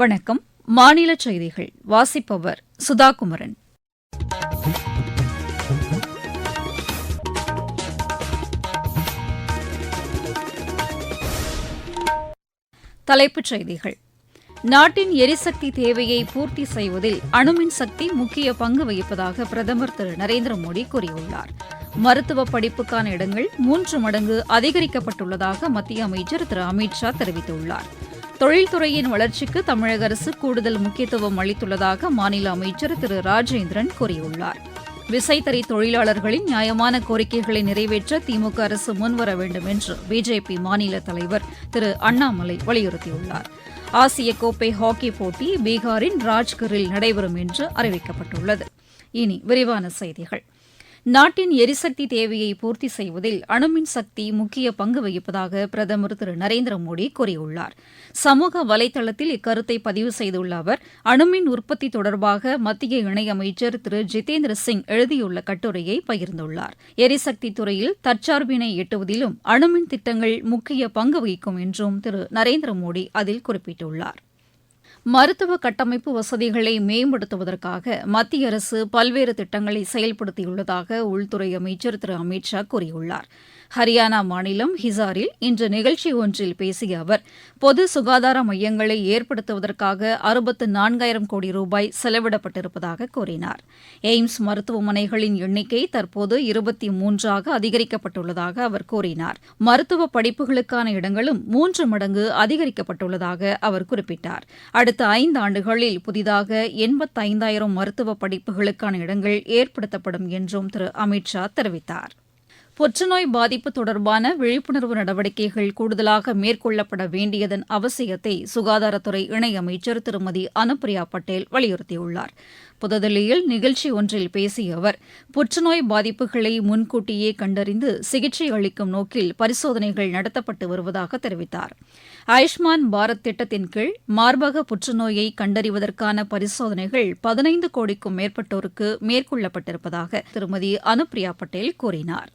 வணக்கம். மாநில செய்திகள். வாசிப்பவர் சுதாகுமரன். தலைப்புச் செய்திகள். நாட்டின் எரிசக்தி தேவையை பூர்த்தி செய்வதில் அணுமின் சக்தி முக்கிய பங்கு வகிப்பதாக பிரதமர் திரு நரேந்திர மோடி கூறியுள்ளார். மருத்துவ படிப்புக்கான இடங்கள் மூன்று மடங்கு அதிகரிக்கப்பட்டுள்ளதாக மத்திய அமைச்சர் திரு அமித் ஷா தெரிவித்துள்ளார். தொழில்துறையின் வளர்ச்சிக்கு தமிழக அரசு கூடுதல் முக்கியத்துவம் அளித்துள்ளதாக மாநில அமைச்சர் திரு ராஜேந்திரன் கூறியுள்ளார். விசைத்தறி தொழிலாளர்களின் நியாயமான கோரிக்கைகளை நிறைவேற்ற திமுக அரசு முன்வர வேண்டும் என்று பிஜேபி மாநில தலைவர் திரு அண்ணாமலை வலியுறுத்தியுள்ளார். ஆசிய கோப்பை ஹாக்கி போட்டி பீகாரின் ராஜ்கரில் நடைபெறும் என்று அறிவிக்கப்பட்டுள்ளது. இனி விரிவான செய்திகள். நாட்டின் எரிசக்தி தேவையை பூர்த்தி செய்வதில் அணுமின் சக்தி முக்கிய பங்கு வகிப்பதாக பிரதமர் திரு நரேந்திர மோடி கூறியுள்ளார். சமூக வலைதளத்தில் இக்கருத்தை பதிவு செய்துள்ள அவர் அணுமின் உற்பத்தி தொடர்பாக மத்திய இணையமைச்சர் திரு ஜிதேந்திர சிங் எழுதியுள்ள கட்டுரையை பகிர்ந்துள்ளார். எரிசக்தி துறையில் தற்சார்பினை எட்டுவதிலும் அணுமின் திட்டங்கள் முக்கிய பங்கு வகிக்கும் என்றும் திரு நரேந்திர மோடி அதில் குறிப்பிட்டுள்ளார். மருத்துவ கட்டமைப்பு வசதிகளை மேம்படுத்துவதற்காக மத்திய அரசு பல்வேறு திட்டங்களை செயல்படுத்தியுள்ளதாக உள்துறை அமைச்சர் திரு அமித் ஷா கூறியுள்ளார். ஹரியானா மாநிலம் ஹிசாரில் இன்று நிகழ்ச்சி ஒன்றில் பேசிய அவர் பொது சுகாதார மையங்களை ஏற்படுத்துவதற்காக அறுபத்து நான்காயிரம் கோடி ரூபாய் செலவிடப்பட்டிருப்பதாக கூறினார். எய்ம்ஸ் மருத்துவமனைகளின் எண்ணிக்கை தற்போது இருபத்தி மூன்றாக அதிகரிக்கப்பட்டுள்ளதாக அவர் கூறினார். மருத்துவ படிப்புகளுக்கான இடங்களும் மூன்று மடங்கு அதிகரிக்கப்பட்டுள்ளதாக அவர் குறிப்பிட்டார். அடுத்த ஐந்து ஆண்டுகளில் புதிதாக எண்பத்தைந்தாயிரம் மருத்துவ படிப்புகளுக்கான இடங்கள் ஏற்படுத்தப்படும் என்றும் திரு அமித் ஷா தெரிவித்தார். புற்றுநோய் பாதிப்பு தொடர்பான விழிப்புணர்வு நடவடிக்கைகள் கூடுதலாக மேற்கொள்ளப்பட வேண்டியதன் அவசியத்தை சுகாதாரத்துறை இணையமைச்சர் திருமதி அனுப்பிரியா பட்டேல் வலியுறுத்தியுள்ளார். புதுதில்லியில் நிகழ்ச்சி ஒன்றில் பேசிய அவர் புற்றுநோய் பாதிப்புகளை முன்கூட்டியே கண்டறிந்து சிகிச்சை அளிக்கும் நோக்கில் பரிசோதனைகள் நடத்தப்பட்டு வருவதாக தெரிவித்தார். ஆயுஷ்மான் பாரத் திட்டத்தின் கீழ் மார்பக புற்றுநோயை கண்டறிவதற்கான பரிசோதனைகள் பதினைந்து கோடிக்கும் மேற்பட்டோருக்கு மேற்கொள்ளப்பட்டிருப்பதாக திருமதி அனுப்பிரியா பட்டேல் கூறினார்.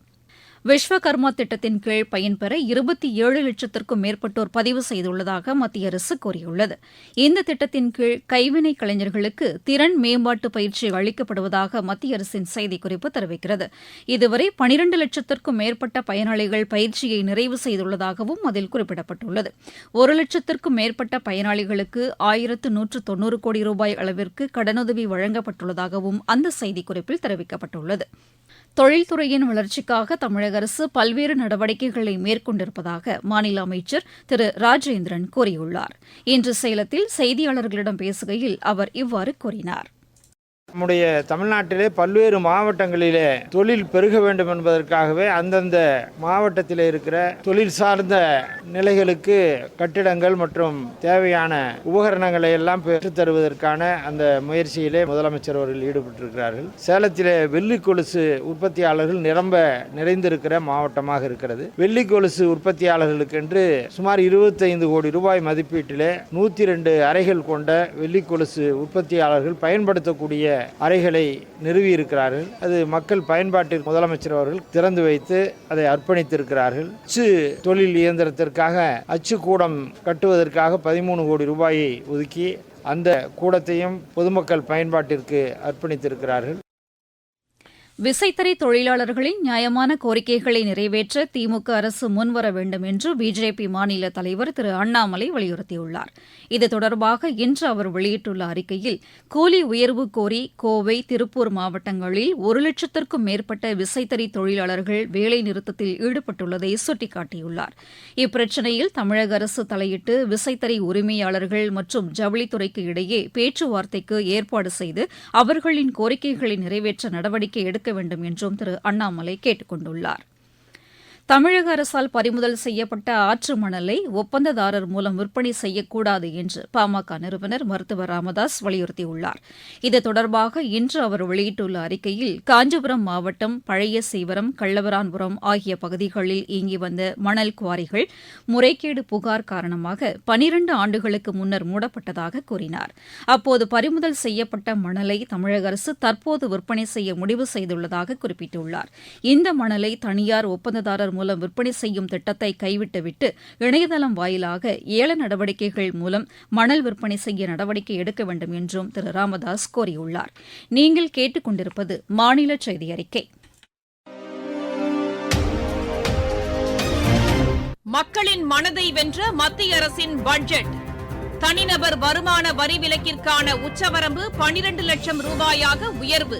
விஸ்வகர்மா திட்டத்தின் கீழ் பயன்பெற இருபத்தி ஏழு லட்சத்திற்கும் மேற்பட்டோர் பதிவு செய்துள்ளதாக மத்திய அரசு கூறியுள்ளது. இந்த திட்டத்தின் கீழ் கைவினை கலைஞர்களுக்கு திறன் மேம்பாட்டு பயிற்சி அளிக்கப்படுவதாக மத்திய அரசின் செய்திக்குறிப்பு தெரிவிக்கிறது. இதுவரை பனிரண்டு லட்சத்திற்கும் மேற்பட்ட பயனாளிகள் பயிற்சியை நிறைவு செய்துள்ளதாகவும் அதில் குறிப்பிடப்பட்டுள்ளது. ஒரு லட்சத்திற்கும் மேற்பட்ட பயனாளிகளுக்கு ஆயிரத்து நூற்று தொன்னூறு கோடி ரூபாய் அளவிற்கு கடனுதவி வழங்கப்பட்டுள்ளதாகவும் அந்த செய்திக்குறிப்பில் தெரிவிக்கப்பட்டுள்ளது. தொழில்துறையின் வளர்ச்சிக்காக தமிழக அரசு பல்வேறு நடவடிக்கைகளை மேற்கொண்டிருப்பதாக மாநில அமைச்சர் திரு ராஜேந்திரன் கூறியுள்ளார். இன்று சேலத்தில் செய்தியாளர்களிடம் பேசுகையில் அவர் இவ்வாறு கூறினார். நம்முடைய தமிழ்நாட்டிலே பல்வேறு மாவட்டங்களிலே தொழில் பெருக வேண்டும் என்பதற்காகவே அந்தந்த மாவட்டத்தில் இருக்கிற தொழில் சார்ந்த நிலைகளுக்கு கட்டிடங்கள் மற்றும் தேவையான உபகரணங்களை எல்லாம் பெற்று தருவதற்கான அந்த முயற்சியிலே முதலமைச்சர் அவர்கள் ஈடுபட்டிருக்கிறார்கள். சேலத்திலே வெள்ளி கொலுசு உற்பத்தியாளர்கள் நிரம்ப நிறைந்திருக்கிற மாவட்டமாக இருக்கிறது. வெள்ளி கொலுசு உற்பத்தியாளர்களுக்கென்று சுமார் இருபத்தைந்து கோடி ரூபாய் மதிப்பீட்டிலே நூற்றி ரெண்டு அறைகள் கொண்ட வெள்ளி கொலுசு உற்பத்தியாளர்கள் பயன்படுத்தக்கூடிய அறைகளை நிறுவியிருக்கிறார்கள். அது மக்கள் பயன்பாட்டிற்கு முதலமைச்சர் அவர்கள் திறந்து வைத்து அதை அர்ப்பணித்திருக்கிறார்கள். அச்சு தொழில் இயந்திரத்திற்காக அச்சு கூடம் கட்டுவதற்காக பதிமூணு கோடி ரூபாயை ஒதுக்கி அந்த கூடத்தையும் பொதுமக்கள் பயன்பாட்டிற்கு அர்ப்பணித்திருக்கிறார்கள். விசைத்தறி தொழிலாளர்களின் நியாயமான கோரிக்கைகளை நிறைவேற்ற திமுக அரசு முன்வர வேண்டும் என்று பிஜேபி மாநில தலைவர் திரு அண்ணாமலை வலியுறுத்தியுள்ளார். இது தொடர்பாக இன்று அவர் வெளியிட்டுள்ள அறிக்கையில் கூலி உயர்வு கோரி கோவை திருப்பூர் மாவட்டங்களில் ஒரு லட்சத்திற்கும் மேற்பட்ட விசைத்தறி தொழிலாளர்கள் வேலை நிறுத்தத்தில் ஈடுபட்டுள்ளதை சுட்டிக்காட்டியுள்ளார். இப்பிரச்சினையில் தமிழக அரசு தலையிட்டு விசைத்தறி உரிமையாளர்கள் மற்றும் ஜவுளித்துறைக்கு இடையே பேச்சுவார்த்தைக்கு ஏற்பாடு செய்து அவர்களின் கோரிக்கைகளை நிறைவேற்ற நடவடிக்கை எடுத்து வேண்டும் என்றும் திரு அண்ணாமலை கேட்டுக் கொண்டுள்ளார் தமிழக அரசால் பறிமுதல் செய்யப்பட்ட ஆற்று மணலை ஒப்பந்ததாரர் மூலம் விற்பனை செய்யக்கூடாது என்று பாமக நிறுவனர் மருத்துவர் ராமதாஸ் வலியுறுத்தியுள்ளார். இது தொடர்பாக இன்று அவர் வெளியிட்டுள்ள அறிக்கையில் காஞ்சிபுரம் மாவட்டம் பழைய சீவரம் கள்ளவரான்புரம் ஆகிய பகுதிகளில் இயங்கி வந்த மணல் குவாரிகள் முறைகேடு புகார் காரணமாக பனிரண்டு ஆண்டுகளுக்கு முன்னர் மூடப்பட்டதாக கூறினார். அப்போது பறிமுதல் செய்யப்பட்ட மணலை தமிழக அரசு தற்போது விற்பனை செய்ய முடிவு செய்துள்ளதாக குறிப்பிட்டுள்ளார். இந்த மணலை தனியார் ஒப்பந்ததாரர் மூலம் விற்பனை செய்யும் திட்டத்தை கைவிட்டுவிட்டு இணையதளம் வாயிலாக ஏல நடவடிக்கைகள் மூலம் மணல் விற்பனை செய்ய நடவடிக்கை எடுக்க வேண்டும் என்றும் திரு ராமதாஸ் கோரியுள்ளார். நீங்கள் கேட்டுக் கொண்டிருப்பது மாநில செய்தி அறிக்கை. மக்களின் மனதை வென்ற மத்திய அரசின் பட்ஜெட். தனிநபர் வருமான வரி விலக்கிற்கான உச்சவரம்பு பனிரண்டு லட்சம் ரூபாயாக உயர்வு.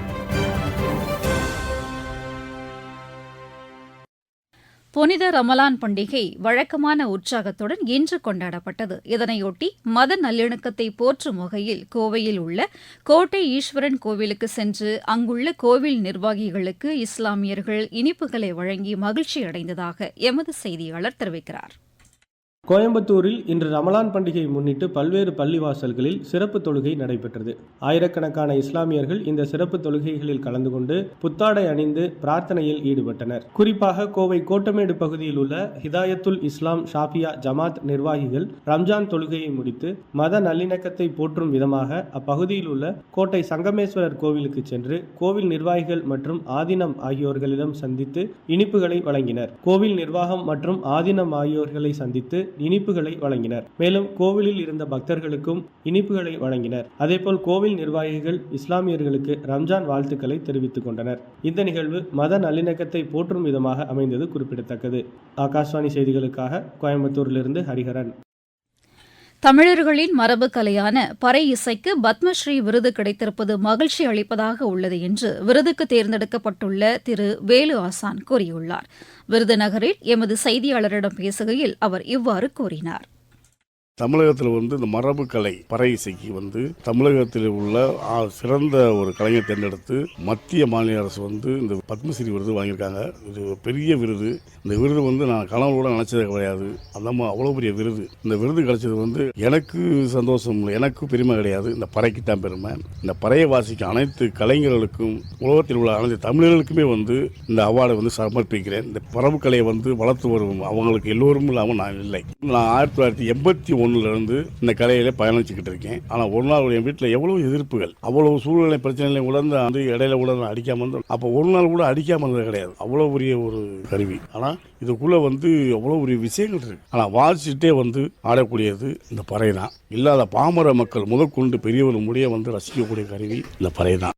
புனித ரமலான் பண்டிகை வழக்கமான உற்சாகத்துடன் இன்று கொண்டாடப்பட்டது. இதனையொட்டி மத நல்லிணக்கத்தை போற்றும் வகையில் கோவையில் உள்ள கோட்டை ஈஸ்வரன் கோவிலுக்கு சென்று அங்குள்ள கோவில் நிர்வாகிகளுக்கு இஸ்லாமியர்கள் இனிப்புகளை வழங்கி மகிழ்ச்சி அடைந்ததாக எமது செய்தியாளர் தெரிவிக்கிறார். கோயம்புத்தூரில் இன்று ரமலான் பண்டிகையை முன்னிட்டு பல்வேறு பள்ளிவாசல்களில் சிறப்பு தொழுகை நடைபெற்றது. ஆயிரக்கணக்கான இஸ்லாமியர்கள் இந்த சிறப்பு தொழுகைகளில் கலந்து கொண்டு புத்தாடை அணிந்து பிரார்த்தனையில் ஈடுபட்டனர். குறிப்பாக கோவை கோட்டமேடு பகுதியில் உள்ள ஹிதாயத்துல் இஸ்லாம் ஷாபியா ஜமாத் நிர்வாகிகள் ரம்ஜான் தொழுகையை முடித்து மத நல்லிணக்கத்தை போற்றும் விதமாக அப்பகுதியில் உள்ள கோட்டை சங்கமேஸ்வரர் கோவிலுக்கு சென்று கோவில் நிர்வாகிகள் மற்றும் ஆதீனம் ஆகியோர்களிடம் சந்தித்து இனிப்புகளை வழங்கினர். கோவில் நிர்வாகம் மற்றும் ஆதீனம் ஆகியோர்களை சந்தித்து இனிப்புகளை வழங்கினர். மேலும் கோவிலில் இருந்த பக்தர்களுக்கும் இனிப்புகளை வழங்கினர். அதேபோல் கோவில் நிர்வாகிகள் இஸ்லாமியர்களுக்கு ரம்ஜான் வாழ்த்துக்களை தெரிவித்துக் கொண்டனர். இந்த நிகழ்வு மத நல்லிணக்கத்தை போற்றும் விதமாக அமைந்தது குறிப்பிடத்தக்கது. ஆகாஷ்வாணி செய்திகளுக்காக கோயம்புத்தூரிலிருந்து ஹரிஹரன். தமிழர்களின் மரபு கலையான பறை இசைக்கு பத்மஸ்ரீ விருது கிடைத்திருப்பது மகிழ்ச்சி அளிப்பதாக உள்ளது என்று விருதுக்கு தேர்ந்தெடுக்கப்பட்டுள்ள திரு வேலு ஆசான் கூறியுள்ளார். விருதுநகரில் எமது செய்தியாளரிடம் பேசுகையில் அவர் இவ்வாறு கூறினார். தமிழகத்தில் வந்து இந்த மரபு கலை பறை இசைக்கு வந்து தமிழகத்தில் உள்ள சிறந்த ஒரு கலைஞர் தேர்ந்தெடுத்து மத்திய மாநில அரசு வந்து இந்த பத்மஸ்ரீ விருது வாங்கியிருக்காங்க. இது ஒரு பெரிய விருது. இந்த விருது வந்து நான் கனவு கூட நினச்சது கிடையாது. அந்த அவ்வளோ பெரிய விருது. இந்த விருது கிடைச்சது வந்து எனக்கு சந்தோஷம் இல்லை எனக்கு பெருமை கிடையாது. இந்த பறைக்கு தான் பெருமை. இந்த பறையை வாசிக்கும் அனைத்து கலைஞர்களுக்கும் உலகத்தில் உள்ள அனைத்து தமிழர்களுக்குமே வந்து இந்த அவார்டை வந்து சமர்ப்பிக்கிறேன். இந்த மரபு கலையை வந்து வளர்த்து வரும் அவங்களுக்கு எல்லோரும் இல்லாமல் நான் இல்லை. நான் ஆயிரத்தி தொள்ளாயிரத்தி எண்பத்தி ஒன்று ஒன்றுலேருந்து இந்த கலையில பயணிச்சுக்கிட்டு இருக்கேன். ஆனால் ஒரு நாள் என் வீட்டில் எவ்வளோ எதிர்ப்புகள் அவ்வளவு சூழ்நிலை பிரச்சனைகளை உணர்ந்து அந்த இடையில கூட நான் அடிக்காம அப்போ ஒரு நாள் கூட அடிக்காம இருந்தது கிடையாது. அவ்வளோ பெரிய ஒரு கருவி. ஆனால் இதுக்குள்ளே வந்து அவ்வளோ பெரிய விஷயங்கள் இருக்கு. ஆனால் வாசிச்சுட்டே வந்து ஆடக்கூடியது இந்த பறை தான் இல்லாத பாமர மக்கள் முதற்கொண்டு பெரியவர் முடிய வந்து ரசிக்கக்கூடிய கருவி இந்த பறை தான்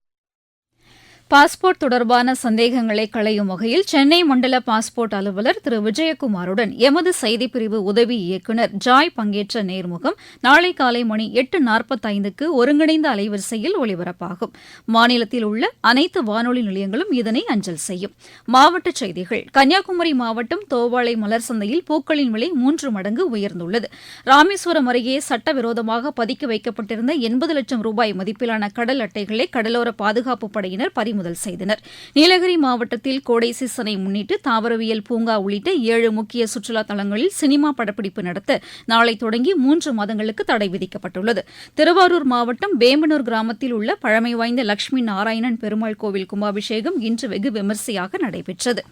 பாஸ்போர்ட் தொடர்பான சந்தேகங்களை களையும் வகையில் சென்னை மண்டல பாஸ்போர்ட் அலுவலர் திரு விஜயகுமாருடன் எமது செய்திப்பிரிவு உதவி இயக்குநர் ஜாய் பங்கேற்ற நேர்முகம் நாளை காலை மணி எட்டு நாற்பத்தைந்துக்கு ஒருங்கிணைந்த அலைவரிசையில் ஒலிபரப்பாகும் மாநிலத்தில் உள்ள அனைத்து வானொலி நிலையங்களும் இதனை அஞ்சல் செய்யும். மாவட்ட செய்திகள். கன்னியாகுமரி மாவட்டம் தோவாளை மலர் சந்தையில் பூக்களின் விலை மூன்று மடங்கு உயர்ந்துள்ளது. ராமேஸ்வரம் அருகே சட்டவிரோதமாக பதுக்கி வைக்கப்பட்டிருந்த எண்பது லட்சம் ரூபாய் மதிப்பிலான கடல் அட்டைகளை கடலோர பாதுகாப்பு படையினர் பறிமுதல் செய்தனர். நீலகிரி மாவட்டத்தில் கோடை சீசனை முன்னிட்டு தாவரவியல் பூங்கா உள்ளிட்ட ஏழு முக்கிய சுற்றுலா தலங்களில் சினிமா படப்பிடிப்பு நடத்த நாளை தொடங்கி மூன்று மாதங்களுக்கு தடை விதிக்கப்பட்டுள்ளது. திருவாரூர் மாவட்டம் வேம்பனூர் கிராமத்தில் உள்ள பழமை வாய்ந்த லட்சுமி நாராயணன் பெருமாள் கோவில் கும்பாபிஷேகம் இன்று வெகு விமரிசையாக நடைபெற்றது.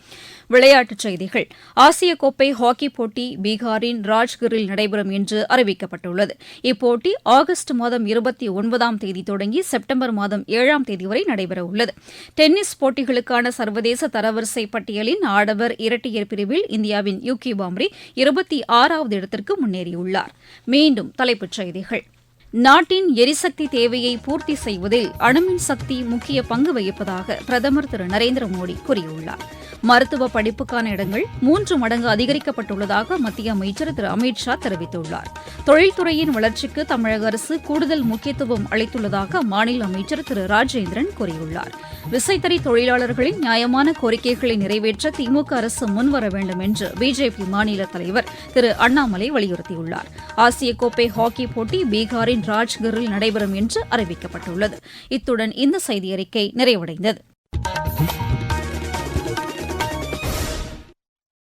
விளையாட்டுச் செய்திகள். ஆசிய கோப்பை ஹாக்கி போட்டி பீகாரின் ராஜ்கிரில் நடைபெறும் என்று அறிவிக்கப்பட்டுள்ளது. இப்போட்டி ஆகஸ்ட் மாதம் இருபத்தி ஒன்பதாம் தேதி தொடங்கி செப்டம்பர் மாதம் ஏழாம் தேதி வரை நடைபெறவுள்ளது. டென்னிஸ் போட்டிகளுக்கான சர்வதேச தரவரிசை பட்டியலின் ஆடவர் இரட்டையர் பிரிவில் இந்தியாவின் யூகி பாம்ரி இருபத்தி ஆறாவது இடத்திற்கு முன்னேறியுள்ளார். மீண்டும் தலைப்புச் செய்திகள். நாட்டின் எரிசக்தி தேவையை பூர்த்தி செய்வதில் அணுமின் சக்தி முக்கிய பங்கு வகிப்பதாக பிரதமர் திரு நரேந்திர மோடி கூறியுள்ளார். மருத்துவ படிப்புக்கான இடங்கள் மூன்று மடங்கு அதிகரிக்கப்பட்டுள்ளதாக மத்திய அமைச்சர் திரு அமித் ஷா தெரிவித்துள்ளார். தொழில்துறையின் வளர்ச்சிக்கு தமிழக அரசு கூடுதல் முக்கியத்துவம் அளித்துள்ளதாக மாநில அமைச்சர் திரு ராஜேந்திரன் கூறியுள்ளார். விசைத்தறி தொழிலாளர்களின் நியாயமான கோரிக்கைகளை நிறைவேற்ற திமுக அரசு முன்வர வேண்டும் என்று பிஜேபி மாநில தலைவர் திரு அண்ணாமலை வலியுறுத்தியுள்ளார். ஆசிய கோப்பை ஹாக்கி போட்டி பீகாரின் ராஜ்கரில் நடைபெறும் என்று அறிவிக்கப்பட்டுள்ளது. இத்துடன் இந்த செய்தியறிக்கை நிறைவடைந்தது.